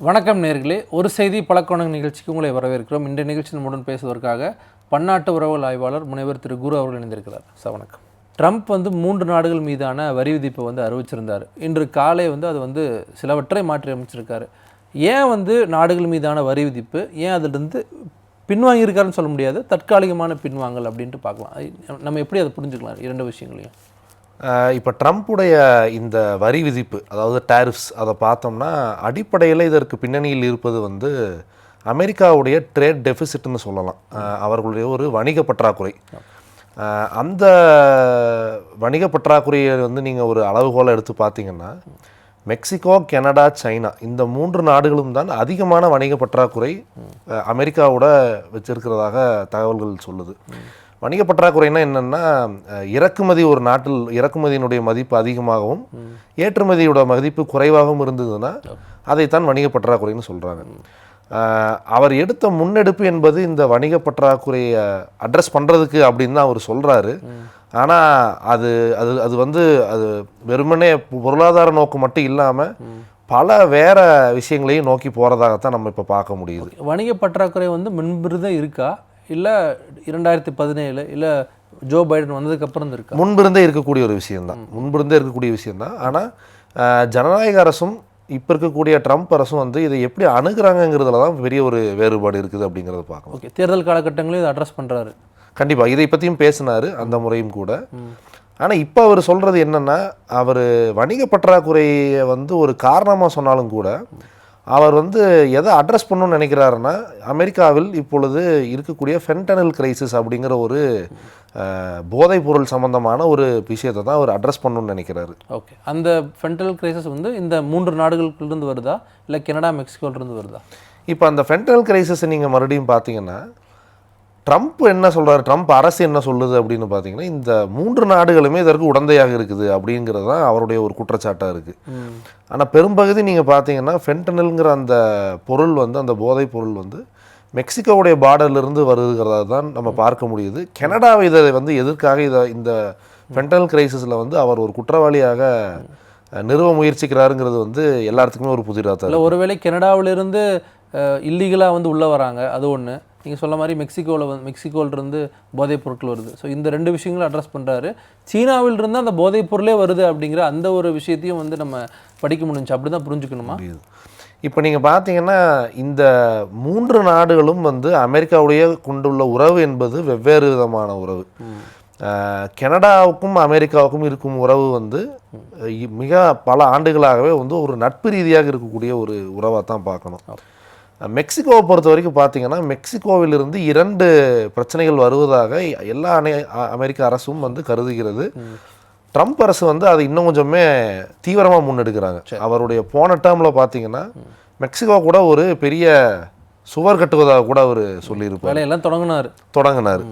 வணக்கம் நேர்களே. ஒரு செய்தி பழக்கவணங்க நிகழ்ச்சிக்கு உங்களை வரவேற்கிறோம். இந்த நிகழ்ச்சி நம்முடன் பேசுவதற்காக பன்னாட்டு உறவுகள் ஆய்வாளர் முனைவர் திரு குரு அவர்கள் இணைந்திருக்கிறார். சார் வணக்கம். ட்ரம்ப் வந்து மூன்று நாடுகள் மீதான வரி விதிப்பை வந்து அறிவிச்சிருந்தார். இன்று காலை வந்து அது வந்து சிலவற்றை மாற்றி அமைச்சிருக்காரு. ஏன் வந்து நாடுகள் மீதான வரி விதிப்பு ஏன் அதிலிருந்து பின்வாங்கியிருக்காருன்னு சொல்ல முடியாது? தற்காலிகமான பின்வாங்கல் அப்படின்ட்டு பார்க்கலாம். நம்ம எப்படி அதை புரிஞ்சுக்கலாம்? இரண்டு விஷயங்களையும். இப்போ ட்ரம்ப்புடைய இந்த வரி விதிப்பு அதாவது டேரிஃப்ஸ் அதை பார்த்தோம்னா அடிப்படையில் இதற்கு பின்னணியில் இருப்பது வந்து அமெரிக்காவுடைய ட்ரேட் டெஃபிசிட்னு சொல்லலாம். அவர்களுடைய ஒரு வணிக பற்றாக்குறை. அந்த வணிக பற்றாக்குறையை வந்து நீங்கள் ஒரு அளவுகோலை எடுத்து பார்த்தீங்கன்னா மெக்சிகோ கனடா சைனா இந்த மூன்று நாடுகளும் தான் அதிகமான வணிக பற்றாக்குறை அமெரிக்காவோட வச்சிருக்கிறதாக தகவல்கள் சொல்லுது. வணிக பற்றாக்குறைனா என்னன்னா இறக்குமதி ஒரு நாட்டில் இறக்குமதியினுடைய மதிப்பு அதிகமாகவும் ஏற்றுமதியோட மதிப்பு குறைவாகவும் இருந்ததுன்னா அதைத்தான் வணிக பற்றாக்குறைன்னு சொல்றாங்க. அஹ் அவர் எடுத்த முன்னெடுப்பு என்பது இந்த வணிக பற்றாக்குறையை அட்ரஸ் பண்றதுக்கு அப்படின்னு தான் அவர் சொல்றாரு. ஆனா அது அது அது வந்து அது வெறுமனே பொருளாதார நோக்கம் மட்டும் இல்லாம பல வேற விஷயங்களையும் நோக்கி போறதாகத்தான் நம்ம இப்ப பார்க்க முடியுது. வணிக பற்றாக்குறை வந்து முன்பிருந்தே இருக்கா? இல்லை இரண்டாயிரத்தி பதினேழு இல்லை ஜோ பைடன் வந்ததுக்கப்புறம் இருக்கா? முன்பிருந்தே இருக்கக்கூடிய ஒரு விஷயம்தான். முன்பிருந்தே இருக்கக்கூடிய விஷயம்தான். ஆனால் ஜனநாயக அரசும் இப்போ இருக்கக்கூடிய ட்ரம்ப் அரசும் வந்து இதை எப்படி அணுகுறாங்கங்கிறதுல தான் பெரிய ஒரு வேறுபாடு இருக்குது அப்படிங்கிறத பார்க்கலாம் ஓகே தேர்தல் காலகட்டங்களையும் இதை அட்ரஸ் பண்ணுறாரு கண்டிப்பாக இதை பற்றியும் பேசினார் அந்த முறையும் கூட. ஆனால் இப்போ அவர் சொல்கிறது என்னென்னா அவர் வணிக பற்றாக்குறையை வந்து ஒரு காரணமாக சொன்னாலும் கூட அவர் வந்து எதை அட்ரஸ் பண்ணணும்னு நினைக்கிறாருன்னா அமெரிக்காவில் இப்பொழுது இருக்கக்கூடிய ஃபென்டனல் கிரைசிஸ் அப்படிங்கிற ஒரு போதைப் பொருள் சம்பந்தமான ஒரு விஷயத்தை தான் அவர் அட்ரஸ் பண்ணணும்னு நினைக்கிறாரு. ஓகே அந்த ஃபென்டல் கிரைசஸ் வந்து இந்த மூன்று நாடுகளுக்குள்ளிருந்து வருதா? இல்லை கனடா மெக்சிகோலிருந்து வருதா? இப்போ அந்த ஃபென்டனல் கிரைசிஸை நீங்கள் மறுபடியும் பார்த்தீங்கன்னா ட்ரம்ப் என்ன சொல்றாரு? ட்ரம்ப் அரசு என்ன சொல்லுது அப்படின்னு பார்த்தீங்கன்னா இந்த மூன்று நாடுகளுமே இதற்கு உடந்தையாக இருக்குது அப்படிங்கிறது தான் அவருடைய ஒரு குற்றச்சாட்டாக இருக்குது ஆனால் பெரும்பகுதி நீங்கள் பார்த்தீங்கன்னா ஃபென்டனல்ங்கிற அந்த பொருள் வந்து அந்த போதைப் பொருள் வந்து மெக்சிகோவுடைய பார்டர்லேருந்து வருகிறதா தான் நம்ம பார்க்க முடியுது. கனடாவை இதை வந்து எதற்காக இதை இந்த ஃபென்டனல் கிரைசிஸில் வந்து அவர் ஒரு குற்றவாளியாக நிறுவ முயற்சிக்கிறாருங்கிறது வந்து எல்லாத்துக்குமே ஒரு புதிராக தான் இல்லை ஒருவேளை கனடாவிலிருந்து இல்லீகலாக வந்து உள்ளே வராங்க அது ஒன்று நீங்கள் சொன்ன மாதிரி மெக்சிகோவில் வந்து மெக்சிகோவிலிருந்து போதைப் பொருட்கள் வருது. ஸோ இந்த ரெண்டு விஷயங்களும் அட்ரஸ் பண்ணுறாரு சீனாவிலிருந்து அந்த போதைப் பொருளே வருது அப்படிங்கிற அந்த ஒரு விஷயத்தையும் வந்து நம்ம படிக்க முடிஞ்சு அப்படி தான் புரிஞ்சுக்கணுமா இப்போ நீங்கள் பார்த்தீங்கன்னா இந்த மூன்று நாடுகளும் வந்து அமெரிக்காவுடைய கொண்டுள்ள உறவு என்பது வெவ்வேறு விதமான உறவு. கனடாவுக்கும் அமெரிக்காவுக்கும் இருக்கும் உறவு வந்து மிக பல ஆண்டுகளாகவே வந்து ஒரு நட்பு ரீதியாக இருக்கக்கூடிய ஒரு உறவாக தான் பார்க்கணும் மெக்சிகோவை பொறுத்த வரைக்கும் பார்த்தீங்கன்னா மெக்சிகோவிலிருந்து இரண்டு பிரச்சனைகள் வருவதாக எல்லா அணை அமெரிக்க அரசும் வந்து கருதுகிறது. ட்ரம்ப் அரசு வந்து அதை இன்னும் கொஞ்சமே தீவிரமாக முன்னெடுக்கிறாங்க. அவருடைய போன டேர்மில் பார்த்தீங்கன்னா மெக்சிகோ கூட ஒரு பெரிய சுவர் கட்டுவதாக கூட அவர் சொல்லியிருப்பார். வேலையெல்லாம் தொடங்கினார். தொடங்கினார்.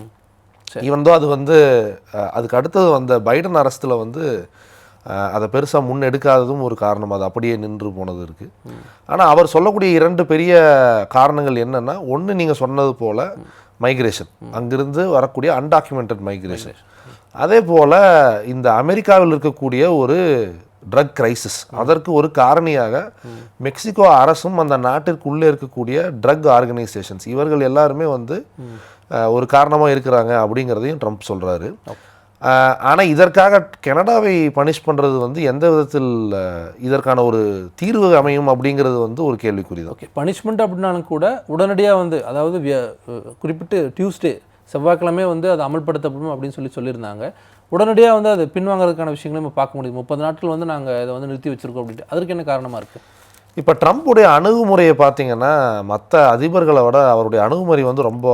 ஈவன் தோ அது வந்து அதுக்கு அடுத்தது வந்த பைடன் அரசுல வந்து அதை பெருசாக முன்னெடுக்காததும் ஒரு காரணம். அது அப்படியே நின்று போனது இருக்குது ஆனால் அவர் சொல்லக்கூடிய இரண்டு பெரிய காரணங்கள் என்னென்னா ஒன்று நீங்கள் சொன்னது போல் மைக்ரேஷன் அங்கிருந்து வரக்கூடிய அன்டாக்குமெண்டட் மைக்ரேஷன் அதே போல் இந்த அமெரிக்காவில் இருக்கக்கூடிய ஒரு ட்ரக் கிரைசிஸ் அதற்கு ஒரு காரணியாக மெக்சிகோ அரசும் அந்த நாட்டிற்குள்ளே இருக்கக்கூடிய ட்ரக் ஆர்கனைசேஷன்ஸ் இவர்கள் எல்லாருமே வந்து ஒரு காரணமாக இருக்கிறாங்க அப்படிங்கிறதையும் ட்ரம்ப் சொல்கிறாரு ஆனால் இதற்காக கனடாவை பனிஷ் பண்ணுறது வந்து எந்த விதத்தில் இதற்கான ஒரு தீர்வு அமையும் அப்படிங்கிறது வந்து ஒரு கேள்விக்குறி தான் ஓகே பனிஷ்மெண்ட் அப்படின்னாலும் கூட உடனடியாக வந்து அதாவது குறிப்பிட்டு டியூஸ்டே செவ்வாய்க்கிழமை வந்து அது அமல்படுத்தப்படும் அப்படின்னு சொல்லி சொல்லியிருந்தாங்க. உடனடியாக வந்து அது பின்வாங்கிறதுக்கான விஷயங்களை நம்ம பார்க்க முடியுது. முப்பது நாட்கள் வந்து நாங்கள் இதை வந்து நிறுத்தி வச்சிருக்கோம் அப்படின்ட்டு. அதற்கு என்ன காரணமாக இருக்குது இப்போ ட்ரம்ப்புடைய அணுகுமுறையை பார்த்தீங்கன்னா மற்ற அதிபர்களை விட அவருடைய அணுகுமுறை வந்து ரொம்ப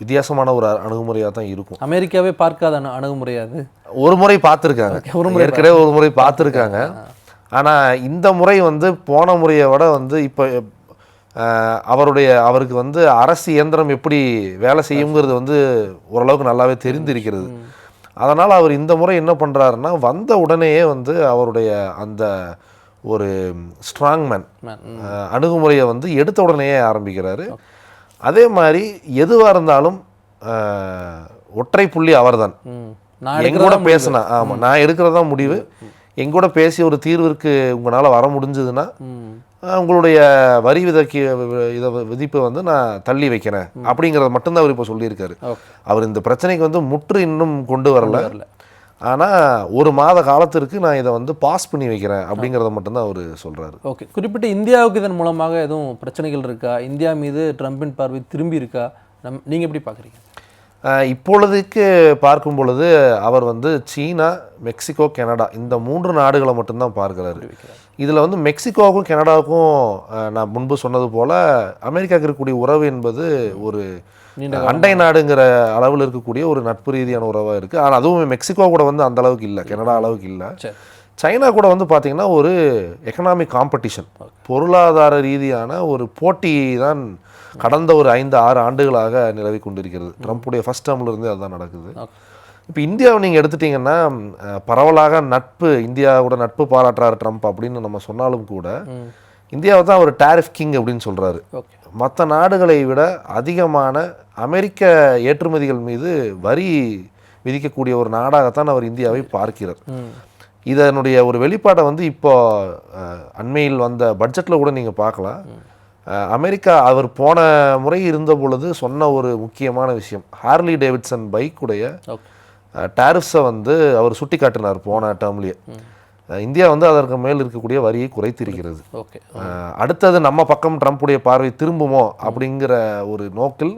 வித்தியாசமான ஒரு அணுகுமுறையாக தான் இருக்கும். அமெரிக்காவே பார்க்காத அணு அணுகுமுறை அது ஒரு முறை பார்த்துருக்காங்க. ஒரு முறை ஏற்கனவே ஒரு முறை பார்த்துருக்காங்க. ஆனால் இந்த முறை வந்து போன முறையை விட வந்து இப்போ அவருடைய அவருக்கு வந்து அரசு இயந்திரம் எப்படி வேலை செய்யுங்கிறது வந்து ஓரளவுக்கு நல்லாவே தெரிந்திருக்கிறது. அதனால் அவர் இந்த முறை என்ன பண்ணுறாருன்னா வந்த உடனேயே வந்து அவருடைய அந்த ஒரு ஸ்ட்ராங் மேன் அணுகுமுறையை வந்து எடுத்த உடனேயே ஆரம்பிக்கிறாரு. அதே மாதிரி எதுவாக இருந்தாலும் ஒற்றை புள்ளி அவர்தான். ம். நான் எங்க கூட பேசினா ஆமாம் நான் எடுக்கிறதா முடிவு. எங்கூட பேசி ஒரு தீர்விற்கு உங்களால் வர முடிஞ்சதுன்னா உங்களுடைய வரி விதக்கி இதை விதிப்பை வந்து நான் தள்ளி வைக்கிறேன். அப்படிங்கிறத மட்டும்தான் அவர் இப்போ சொல்லியிருக்காரு. அவர் இந்த பிரச்சனைக்கு வந்து முற்று இன்னும் கொண்டு வரல. ஆனால் ஒரு மாத காலத்திற்கு நான் இதை வந்து பாஸ் பண்ணி வைக்கிறேன் அப்படிங்கிறத மட்டும்தான் அவர் சொல்கிறாரு ஓகே. குறிப்பிட்ட இந்தியாவுக்கு இதன் மூலமாக எதுவும் பிரச்சனைகள் இருக்கா? இந்தியா மீது ட்ரம்பின் பார்வை திரும்பி இருக்கா? நம் நீங்கள் எப்படி பார்க்குறீங்க? இப்பொழுதுக்கு பார்க்கும் பொழுது அவர் வந்து சீனா மெக்சிகோ கனடா இந்த மூன்று நாடுகளை மட்டும்தான் பார்க்குறாரு. இதில் வந்து மெக்சிகோவுக்கும் கனடாவுக்கும் நான் முன்பு சொன்னது போல் அமெரிக்காவுக்கு இருக்கக்கூடிய உறவு என்பது ஒரு அண்டை நாடுங்கிற அளவில் இருக்கக்கூடிய ஒரு நட்பு ரீதியான உறவாக இருக்குது ஆனால் அதுவும் மெக்சிகோ கூட வந்து அந்த அளவுக்கு இல்லை கனடா அளவுக்கு இல்லை. சைனா கூட வந்து பார்த்தீங்கன்னா ஒரு எக்கனாமிக் காம்படிஷன் பொருளாதார ரீதியான ஒரு போட்டி தான் கடந்த ஒரு ஐந்து ஆறு ஆண்டுகளாக நிலவி கொண்டிருக்கிறது. ட்ரம்ப்புடைய ஃபர்ஸ்ட் டேர்ம்ல இருந்தே அதுதான் நடக்குது. இப்போ இந்தியாவை நீங்கள் எடுத்துட்டீங்கன்னா பரவலாக நட்பு இந்தியாவோட நட்பு பாராட்டுறாரு ட்ரம்ப் அப்படின்னு நம்ம சொன்னாலும் கூட இந்தியாவை தான் ஒரு டாரிஃப் கிங் அப்படின்னு சொல்கிறாரு மற்ற நாடுகளை விட அதிகமான அமெரிக்க ஏற்றுமதிகள் மீது வரி விதிக்கக்கூடிய ஒரு நாடாகத்தான் அவர் இந்தியாவை பார்க்கிறார். இதனுடைய ஒரு வெளிப்பாடை வந்து இப்போ அண்மையில் வந்த பட்ஜெட்டில் கூட நீங்கள் பார்க்கலாம். அமெரிக்கா அவர் போன முறை இருந்த பொழுது சொன்ன ஒரு முக்கியமான விஷயம் ஹார்லி டேவிட்சன் பைக்குடைய டாரிஃப்ஸை வந்து அவர் சுட்டி காட்டினார் போன டேர்ம்லேயே இந்தியா வந்து அதற்கு மேல் இருக்கக்கூடிய வரியை குறைத்திருக்கிறது. ஓகே. அடுத்தது நம்ம பக்கம் ட்ரம்ப்புடைய பார்வை திரும்புமோ அப்படிங்கிற ஒரு நோக்கில்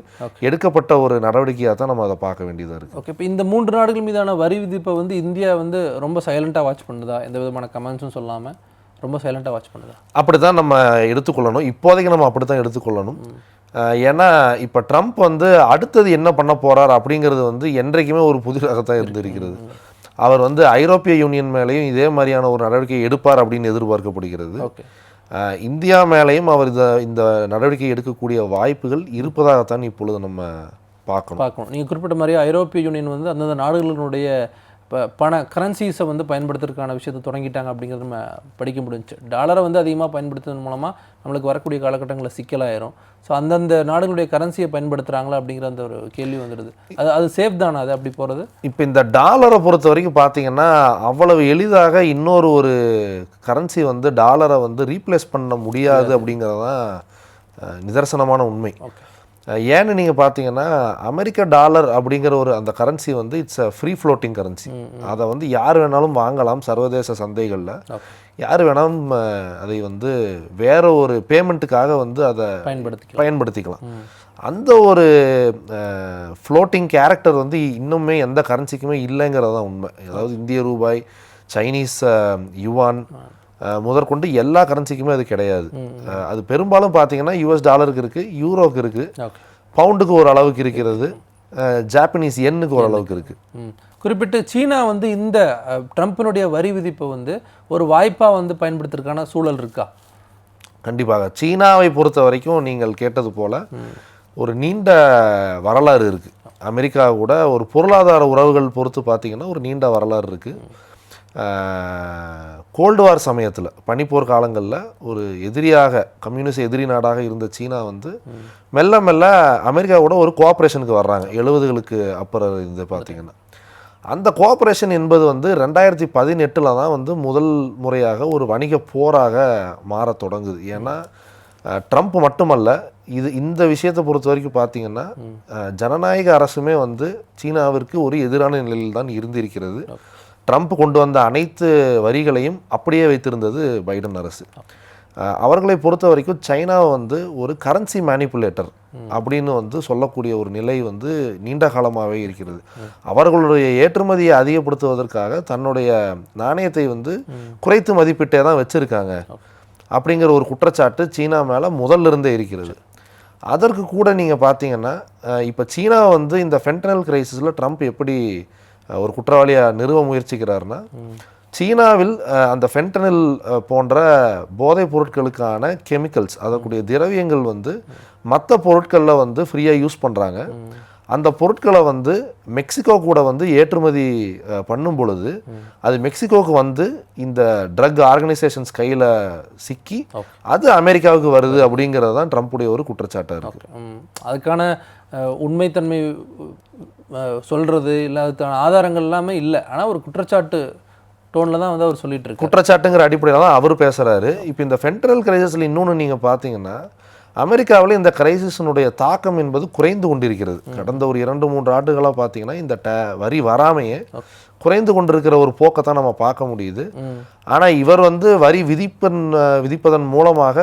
எடுக்கப்பட்ட ஒரு நடவடிக்கையாக தான் நம்ம அதை பார்க்க வேண்டியதாக இருக்குது ஓகே இப்போ இந்த மூன்று நாடுகள் மீதான வரி விதிப்பை வந்து இந்தியா வந்து ரொம்ப சைலண்ட்டாக வாட்ச் பண்ணுதா? எந்த விதமான கமெண்ட்ஸும் சொல்லாமல் ரொம்ப சைலண்ட்டாக வாட்ச் பண்ணுதா? அப்படி தான் நம்ம எடுத்துக்கொள்ளணும். இப்போதைக்கு நம்ம அப்படி தான் எடுத்துக்கொள்ளணும் ஏன்னா இப்போ ட்ரம்ப் வந்து அடுத்தது என்ன பண்ண போறார் அப்படிங்கிறது வந்து என்றைக்குமே ஒரு புதிராகத்தான் இருந்திருக்கிறது. அவர் வந்து ஐரோப்பிய யூனியன் மேலேயும் இதே மாதிரியான ஒரு நடவடிக்கை எடுப்பார் அப்படின்னு எதிர்பார்க்கப்படுகிறது. ஓகே. இந்தியா மேலேயும் அவர் இந்த இந்த நடவடிக்கை எடுக்கக்கூடிய வாய்ப்புகள் இருப்பதாகத்தான் இப்பொழுது நம்ம பார்க்கணும். பார்க்கணும். நீங்கள் குறிப்பிட்ட மாதிரி ஐரோப்பிய யூனியன் வந்து அந்தந்த நாடுகளினுடைய இப்போ பண கரன்சிஸை வந்து பயன்படுத்துறதுக்கான விஷயத்தை தொடங்கிட்டாங்க அப்படிங்கிறது நம்ம படிக்க முடிஞ்சுச்சு டாலரை வந்து அதிகமாக பயன்படுத்துவதன் மூலமாக நம்மளுக்கு வரக்கூடிய காலகட்டங்களில் சிக்கலாயிரும். ஸோ அந்தந்த நாடுகளுடைய கரன்சியை பயன்படுத்துகிறாங்களா அப்படிங்கிற அந்த ஒரு கேள்வி வந்துடுது. அது அது சேஃப் தானே? அது அப்படி போகிறது இப்போ இந்த டாலரை பொறுத்த வரைக்கும் பார்த்தீங்கன்னா அவ்வளவு எளிதாக இன்னொரு ஒரு கரன்சி வந்து டாலரை வந்து ரீப்ளேஸ் பண்ண முடியாது அப்படிங்கிறது தான் அஹ், நிதர்சனமான உண்மை. ஓகே ஏன்னு நீங்கள் பார்த்தீங்கன்னா அமெரிக்க டாலர் அப்படிங்கிற ஒரு அந்த கரன்சி வந்து it's a free floating currency அதை வந்து யார் வேணாலும் வாங்கலாம் சர்வதேச சந்தைகளில். யார் வேணாலும் அதை வந்து வேற ஒரு பேமெண்ட்டுக்காக வந்து அதை பயன்படுத்திக்கலாம். பயன்படுத்திக்கலாம். அந்த ஒரு ஃப்ளோட்டிங் கேரக்டர் வந்து இன்னுமே எந்த கரன்சிக்குமே இல்லைங்கிறது தான் உண்மை. அதாவது இந்திய ரூபாய் சைனீஸ் யுவான் முதற்கொண்டு எல்லா கரன்சிக்குமே அது கிடையாது. அது பெரும்பாலும் பார்த்தீங்கன்னா யூஎஸ் டாலருக்கு இருக்குது யூரோக்கு இருக்குது பவுண்டுக்கு ஒரு அளவுக்கு இருக்கிறது ஜாப்பனீஸ் எண்ணுக்கு ஒரு அளவுக்கு இருக்குது குறிப்பிட்டு சீனா வந்து இந்த அஹ், ட்ரம்பினுடைய வரி விதிப்பை வந்து ஒரு வாய்ப்பாக வந்து பயன்படுத்துறதுக்கான சூழல் இருக்கா? கண்டிப்பாக. சீனாவை பொறுத்த வரைக்கும் நீங்கள் கேட்டது போல ஒரு நீண்ட வரலாறு இருக்கு. அமெரிக்கா கூட ஒரு பொருளாதார உறவுகள் பொறுத்து பார்த்தீங்கன்னா ஒரு நீண்ட வரலாறு இருக்கு. கோல்டு வார் சமயத்தில் பனிப்போர் காலங்களில் ஒரு எதிரியாக கம்யூனிஸ்ட் எதிரி நாடாக இருந்த சீனா வந்து மெல்ல மெல்ல அமெரிக்காவோட ஒரு கோஆப்ரேஷனுக்கு வர்றாங்க. எழுபதுகளுக்கு அப்புறம் இது பார்த்தீங்கன்னா. அந்த கோஆப்ரேஷன் என்பது வந்து ரெண்டாயிரத்தி பதினெட்டில் தான் வந்து முதல் முறையாக ஒரு வணிக போராக மாறத் தொடங்குது. ஏன்னா ட்ரம்ப் மட்டுமல்ல இது இந்த விஷயத்தை பொறுத்த வரைக்கும் பார்த்தீங்கன்னா ஜனநாயக அரசுமே வந்து சீனாவிற்கு ஒரு எதிரான நிலையில் தான் இருந்திருக்கிறது ட்ரம்ப் கொண்டு வந்த அனைத்து வரிகளையும் அப்படியே வைத்திருந்தது பைடன் அரசு. அவர்களை பொறுத்த வரைக்கும் சைனாவை வந்து ஒரு கரன்சி மேனிப்புலேட்டர் அப்படின்னு வந்து சொல்லக்கூடிய ஒரு நிலை வந்து நீண்ட காலமாகவே இருக்கிறது. அவர்களுடைய ஏற்றுமதியை அதிகப்படுத்துவதற்காக தன்னுடைய நாணயத்தை வந்து குறைத்து மதிப்பிட்டே தான் வச்சுருக்காங்க. அப்படிங்கிற ஒரு குற்றச்சாட்டு சீனா மேலே முதல்ல இருந்தே இருக்கிறது. அதற்கு கூட நீங்கள் பார்த்தீங்கன்னா இப்போ சீனா வந்து இந்த ஃபென்டனல் கிரைசிஸில் ட்ரம்ப் எப்படி ஒரு குற்றவாளியாக நிறுவ முயற்சிக்கிறாருன்னா சீனாவில் அந்த ஃபென்டனில் போன்ற போதைப் பொருட்களுக்கான கெமிக்கல்ஸ் அதற்குடைய திரவியங்கள் வந்து மற்ற பொருட்களில் வந்து ஃப்ரீயாக யூஸ் பண்ணுறாங்க அந்த பொருட்களை வந்து மெக்சிகோ கூட வந்து ஏற்றுமதி பண்ணும் பொழுது அது மெக்சிகோவுக்கு வந்து இந்த ட்ரக் ஆர்கனைசேஷன்ஸ் கையில் சிக்கி அது அமெரிக்காவுக்கு வருது அப்படிங்கிறது தான் ட்ரம்ப்புடைய ஒரு குற்றச்சாட்டாக இருக்குது அதுக்கான உண்மைத்தன்மை சொல்கிறது இல்லாததுக்கான ஆதாரங்கள் எல்லாமே இல்லை. ஆனால் ஒரு குற்றச்சாட்டு டோனில் தான் வந்து அவர் சொல்லிட்டு இருக்கு குற்றச்சாட்டுங்கிற அடிப்படையில் தான் அவர் பேசுகிறாரு இப்போ இந்த ஃபென்ட்ரல் கிரைசஸில் இன்னொன்று நீங்கள் பார்த்தீங்கன்னா அமெரிக்காவில் இந்த கிரைசிஸினுடைய தாக்கம் என்பது குறைந்து கொண்டிருக்கிறது. கடந்த ஒரு இரண்டு மூன்று ஆண்டுகளாக பார்த்தீங்கன்னா இந்த ட வரி வராமையே குறைந்து கொண்டிருக்கிற ஒரு போக்கை தான் நம்ம பார்க்க முடியுது. ஆனால் இவர் வந்து வரி விதிப்பன் விதிப்பதன் மூலமாக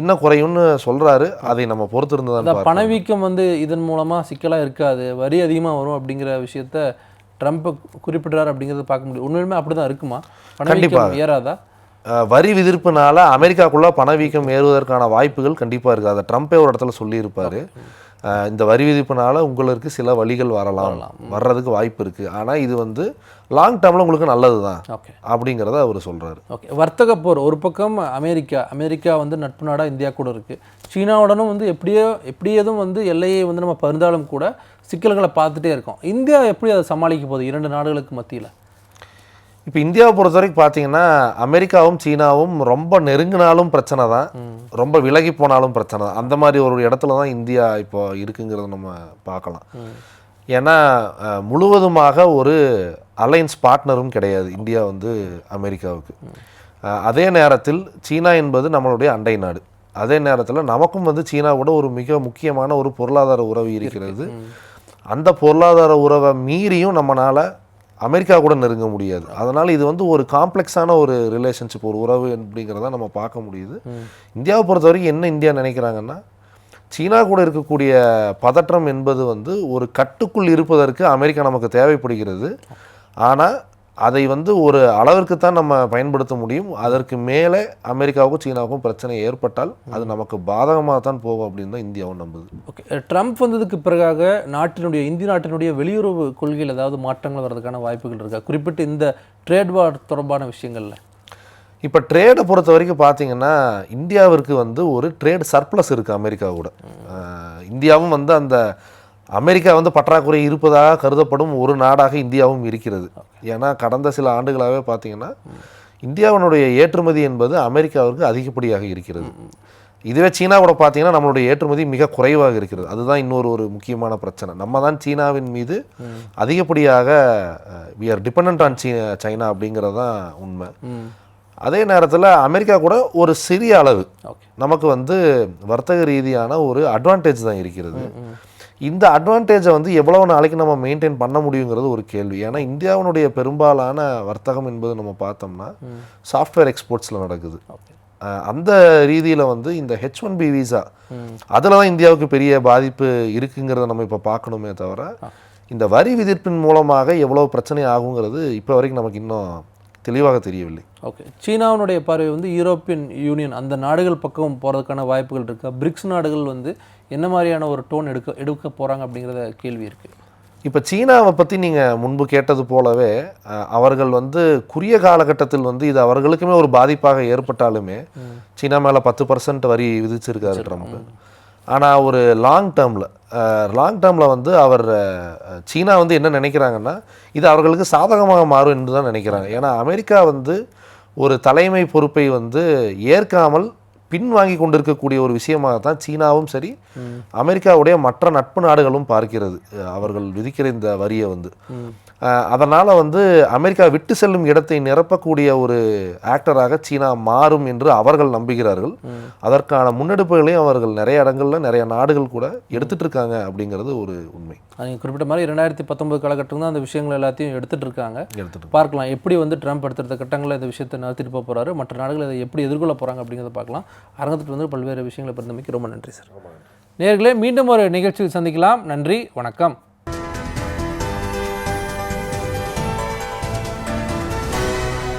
இன்னும் குறையும்னு சொல்றாரு. அதை நம்ம பொறுத்திருந்து தான் அந்த பார்க்கணும். பணவீக்கம் வந்து இதன் மூலமாக சிக்கலாக இருக்காது. வரி அதிகமாக வரும் அப்படிங்கிற விஷயத்த ட்ரம்ப் குறிப்பிடுறாரு அப்படிங்கிறத பார்க்க முடியும். உண்மையுமே அப்படி தான் இருக்குமா? பணவீக்கம். ஏறாதா? வரி விதிர்ப்புனால அமெரிக்காக்குள்ள பணவீக்கம் ஏறுவதற்கான வாய்ப்புகள் கண்டிப்பாக இருக்குது அதை ட்ரம்ப்பே ஒரு இடத்துல சொல்லியிருப்பாரு. இந்த வரி விதிப்புனால உங்களுக்கு சில வழிகள் வரலாம். வர்றதுக்கு வாய்ப்பு இருக்குது ஆனால் இது வந்து லாங் டேர்மில் உங்களுக்கு நல்லது தான் ஓகே. அப்படிங்கிறத அவர் சொல்கிறாரு ஓகே. வர்த்தக போர் ஒரு பக்கம் அமெரிக்கா அமெரிக்கா வந்து நட்பு நாடாக இந்தியா கூட இருக்குது சீனாவுடனும் வந்து எப்படியோ எப்படியேதும் வந்து எல்லையை வந்து நம்ம பருந்தாலும் கூட சிக்கல்களை பார்த்துட்டே இருக்கோம். இந்தியா எப்படி அதை சமாளிக்க போகுது? இரண்டு நாடுகளுக்கு மத்தியில்? இப்போ இந்தியாவை பொறுத்த வரைக்கும் பார்த்தீங்கன்னா அமெரிக்காவும் சீனாவும் ரொம்ப நெருங்கினாலும் பிரச்சனை தான். ரொம்ப விலகி போனாலும் பிரச்சனை தான். அந்த மாதிரி ஒரு இடத்துல தான் இந்தியா இப்போ இருக்குங்கிறத நம்ம பார்க்கலாம். ஏன்னா முழுவதுமாக ஒரு அலைன்ஸ் பார்ட்னரும் கிடையாது இந்தியா வந்து அமெரிக்காவுக்கு. அதே நேரத்தில் சீனா என்பது நம்மளுடைய அண்டை நாடு. அதே நேரத்தில் நமக்கும் வந்து சீனாவோட ஒரு மிக முக்கியமான ஒரு பொருளாதார உறவு இருக்கிறது. அந்த பொருளாதார உறவை மீறியும் நம்மளால் அமெரிக்கா கூட நெருங்க முடியாது. அதனால் இது வந்து ஒரு காம்ப்ளெக்ஸான ஒரு ரிலேஷன்ஷிப் ஒரு உறவு அப்படிங்கிறத நம்ம பார்க்க முடியுது. இந்தியாவை பொறுத்த வரைக்கும் என்ன இந்தியா நினைக்கிறாங்கன்னா சீனா கூட இருக்கக்கூடிய பதற்றம் என்பது வந்து ஒரு கட்டுக்குள் இருப்பதற்கு அமெரிக்கா நமக்கு தேவைப்படுகிறது. ஆனால் அதை வந்து ஒரு அளவிற்கு தான் நம்ம பயன்படுத்த முடியும். அதற்கு மேலே அமெரிக்காவுக்கும் சீனாவுக்கும் பிரச்சனை ஏற்பட்டால் அது நமக்கு பாதகமாக தான் போகும் அப்படின்னு தான் இந்தியாவும் நம்புது. ஓகே ட்ரம்ப் வந்ததுக்கு பிறகாக நாட்டினுடைய இந்திய நாட்டினுடைய வெளியுறவு கொள்கையில் ஏதாவது மாற்றங்கள் வர்றதுக்கான வாய்ப்புகள் இருக்கா? குறிப்பிட்டு இந்த ட்ரேட் வார் தொடர்பான விஷயங்கள்ல. இப்போ ட்ரேடை பொறுத்த வரைக்கும் பார்த்தீங்கன்னா இந்தியாவிற்கு வந்து ஒரு ட்ரேட் சர்ப்ளஸ் இருக்குது அமெரிக்கா கூட. இந்தியாவும் வந்து அந்த அமெரிக்கா வந்து பற்றாக்குறை இருப்பதாக கருதப்படும் ஒரு நாடாக இந்தியாவும் இருக்கிறது. ஏன்னா கடந்த சில ஆண்டுகளாகவே பார்த்தீங்கன்னா இந்தியாவினுடைய ஏற்றுமதி என்பது அமெரிக்காவிற்கு அதிகப்படியாக இருக்கிறது. இதுவே சீனா கூட பார்த்தீங்கன்னா நம்மளுடைய ஏற்றுமதி மிக குறைவாக இருக்கிறது. அதுதான் இன்னொரு ஒரு முக்கியமான பிரச்சனை. நம்ம தான் சீனாவின் மீது அதிகப்படியாக வி ஆர் டிபெண்ட் ஆன் சீ சைனா அப்படிங்கிறது தான் உண்மை. அதே நேரத்தில் அமெரிக்கா கூட ஒரு சிறிய அளவு நமக்கு வந்து வர்த்தக ரீதியான ஒரு அட்வான்டேஜ் தான் இருக்கிறது. இந்த அட்வான்டேஜை வந்து எவ்வளவு நாளைக்கு நம்ம மெயின்டைன் பண்ண முடியுங்கிறது ஒரு கேள்வி. ஏன்னா இந்தியாவினுடைய பெரும்பாலான வர்த்தகம் என்பது நம்ம பார்த்தோம்னா சாஃப்ட்வேர் எக்ஸ்போர்ட்ஸில் நடக்குது. அந்த ரீதியில் வந்து இந்த ஹெச் ஒன் பி விசா அதில் தான் இந்தியாவுக்கு பெரிய பாதிப்பு இருக்குங்கிறத நம்ம இப்போ பார்க்கணுமே தவிர இந்த வரி விதிப்பின் மூலமாக எவ்வளோ பிரச்சனை ஆகுங்கிறது இப்போ வரைக்கும் நமக்கு இன்னும் தெளிவாக தெரியவில்லை. ஓகே. சீனாவினுடைய பார்வை வந்து யூரோப்பியன் யூனியன் அந்த நாடுகள் பக்கம் போகிறதுக்கான வாய்ப்புகள் இருக்கா? பிரிக்ஸ் நாடுகள் வந்து என்ன மாதிரியான ஒரு டோன் எடுக்க எடுக்க போகிறாங்க அப்படிங்கிறத கேள்வி இருக்குது இப்போ சீனாவை பற்றி நீங்கள் முன்பு கேட்டது போலவே அவர்கள் வந்து குறுகிய காலகட்டத்தில் வந்து இது அவர்களுக்குமே ஒரு பாதிப்பாக ஏற்பட்டாலுமே சீனா மேலே பத்து பர்சன்ட் வரி விதிச்சிருக்காரு ட்ரம்ப் ஆனால் ஒரு லாங் டேர்மில் லாங் டேர்மில் வந்து அவர் சீனா வந்து என்ன நினைக்கிறாங்கன்னா இது அவர்களுக்கு சாதகமாக மாறும் என்று தான் நினைக்கிறாங்க. ஏன்னா அமெரிக்கா வந்து ஒரு தலைமை பொறுப்பை வந்து ஏற்காமல் பின்வாங்கி கொண்டிருக்கக்கூடிய ஒரு விஷயமாக தான் சீனாவும் சரி அமெரிக்காவுடைய மற்ற நட்பு நாடுகளும் பார்க்கிறது. அவர்கள் விதிக்கிற இந்த வரியை வந்து. அதனால வந்து அமெரிக்கா விட்டு செல்லும் இடத்தை நிரப்பக்கூடிய ஒரு ஆக்டராக சீனா மாறும் என்று அவர்கள் நம்புகிறார்கள். அதற்கான முன்னெடுப்புகளையும் அவர்கள் நிறைய இடங்கள்ல நிறைய நாடுகள் கூட எடுத்துட்டு இருக்காங்க அப்படிங்கிறது ஒரு உண்மை. நீங்கள் குறிப்பிட்ட மாதிரி ரெண்டாயிரத்தி பத்தொன்பது காலகட்டம் தான் அந்த விஷயங்கள் எல்லாத்தையும் எடுத்துட்டு இருக்காங்க. எடுத்துட்டு பார்க்கலாம் எப்படி வந்து ட்ரம்ப் அடுத்தடுத்த கட்டங்களில் இந்த விஷயத்தை நடத்திட்டு போக போகிறாரு மற்ற நாடுகள் இதை எப்படி எதிர்கொள்ள போகிறாங்க அப்படிங்கிறத பார்க்கலாம். அரங்கத்துக்கு வந்து பல்வேறு விஷயங்களை பிறந்தமைக்கு ரொம்ப நன்றி சார். நேர்களே மீண்டும் ஒரு நிகழ்ச்சியில் சந்திக்கலாம். நன்றி வணக்கம்.